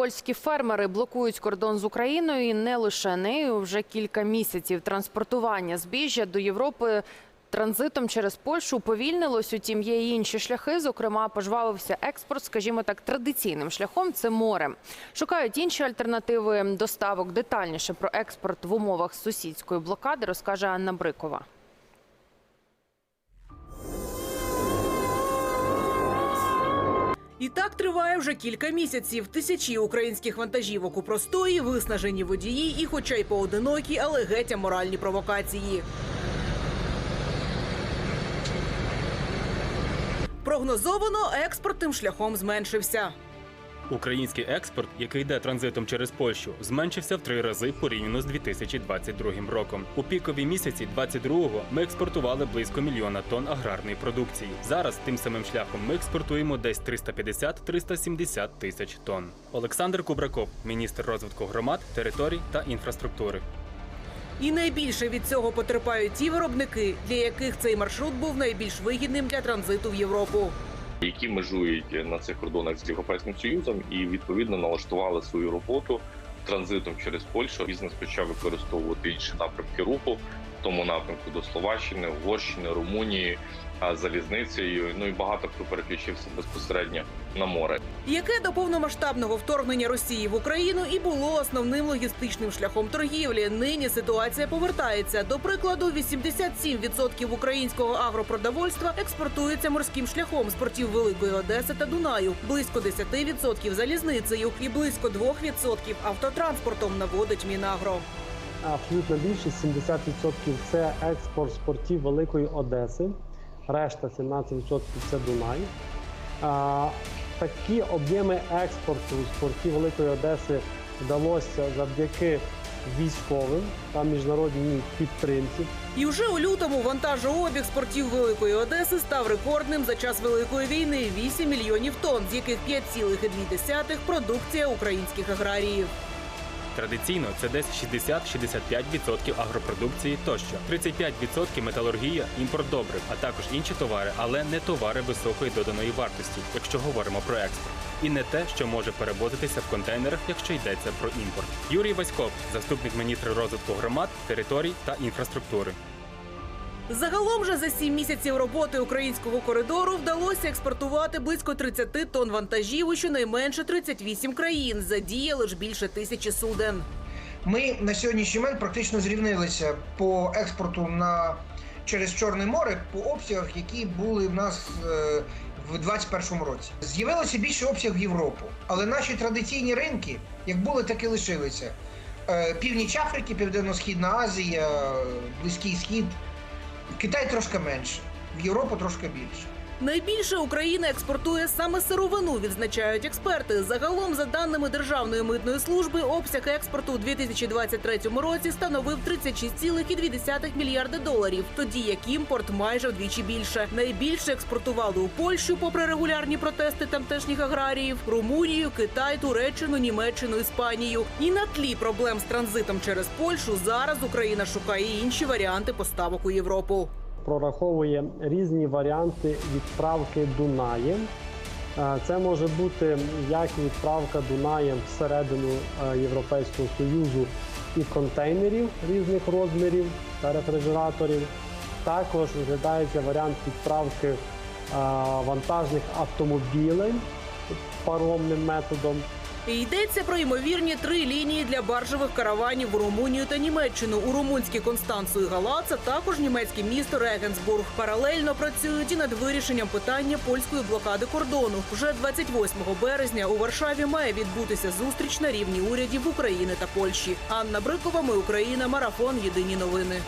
Польські фермери блокують кордон з Україною і не лише нею. Вже кілька місяців транспортування збіжжя до Європи транзитом через Польщу уповільнилось. Утім, є й інші шляхи. Зокрема, пожвавився експорт, скажімо так, традиційним шляхом. Це море. Шукають інші альтернативи доставок. Детальніше про експорт в умовах сусідської блокади розкаже Анна Брикова. І так триває вже кілька місяців. Тисячі українських вантажівок у простої, виснажені водії, і, хоча й поодинокі, але геть моральні провокації. Прогнозовано експорт тим шляхом зменшився. Український експорт, який йде транзитом через Польщу, зменшився в три рази порівняно з 2022 роком. У пікові місяці 22-го ми експортували близько мільйона тонн аграрної продукції. Зараз тим самим шляхом ми експортуємо десь 350-370 тисяч тонн. Олександр Кубраков, міністр розвитку громад, територій та інфраструктури. І найбільше від цього потерпають ті виробники, для яких цей маршрут був найбільш вигідним для транзиту в Європу. Які межують на цих кордонах з Європейським Союзом, і відповідно налаштували свою роботу транзитом через Польщу. Бізнес почав використовувати інші напрямки руху в тому напрямку до Словаччини, Угорщини, Румунії, залізницею. Ну і багато хто переключився безпосередньо на море. яке до повномасштабного вторгнення Росії в Україну і було основним логістичним шляхом торгівлі. Нині ситуація повертається. До прикладу, 87% українського агропродовольства експортується морським шляхом з портів Великої Одеси та Дунаю, близько 10% залізницею і близько 2% автотранспортом наводить Мінагро. Абсолютно більшість 70% це експорт з портів Великої Одеси, решта 17% це Дунай. Такі об'єми експорту з портів Великої Одеси вдалося завдяки військовим та міжнародній підтримці. І вже у лютому вантажообіг з портів Великої Одеси став рекордним за час Великої війни 8 мільйонів тонн, з яких 5,2 – продукція українських аграріїв. Традиційно це десь 60-65% агропродукції тощо, 35% металургія, імпорт добрив, а також інші товари, але не товари високої доданої вартості, якщо говоримо про експорт. І не те, що може перевозитися в контейнерах, якщо йдеться про імпорт. Юрій Васьков, заступник міністра розвитку громад, територій та інфраструктури. Загалом же за сім місяців роботи українського коридору вдалося експортувати близько 30 тонн вантажів у щонайменше 38 країн. Задіяли ж більше тисячі суден. Ми на сьогоднішній момент практично зрівнилися по експорту на через Чорне море по обсягах, які були в нас е, в 2021 році. З'явилося більше обсяг в Європу, але наші традиційні ринки, як були, так і лишилися. Е, Північ Африки, Південно-Східна Азія, Близький Схід. Китай трошки менше, в Європу трошки більше. Найбільше Україна експортує саме сировину, відзначають експерти. Загалом, за даними Державної митної служби, обсяг експорту у 2023 році становив 36,2 мільярди доларів, тоді як імпорт майже вдвічі більше. Найбільше експортували у Польщу, попри регулярні протести тамтешніх аграріїв, Румунію, Китай, Туреччину, Німеччину, Іспанію. І на тлі проблем з транзитом через Польщу зараз Україна шукає інші варіанти поставок у Європу. Прораховує різні варіанти відправки Дунаєм. Е, Це може бути як відправка Дунаєм всередину е, Європейського Союзу і контейнерів різних розмірів та рефрижераторів. Також розглядається варіант відправки е, вантажних автомобілей паромним методом. І Йдеться про ймовірні три лінії для баржових караванів у Румунію та Німеччину. У румунській Констанцу і Галаца також німецьке місто Регенсбург. Паралельно працюють і над вирішенням питання польської блокади кордону. Вже 28 березня у Варшаві має відбутися зустріч на рівні урядів України та Польщі. Анна Брикова, ми Україна, марафон. Єдині новини.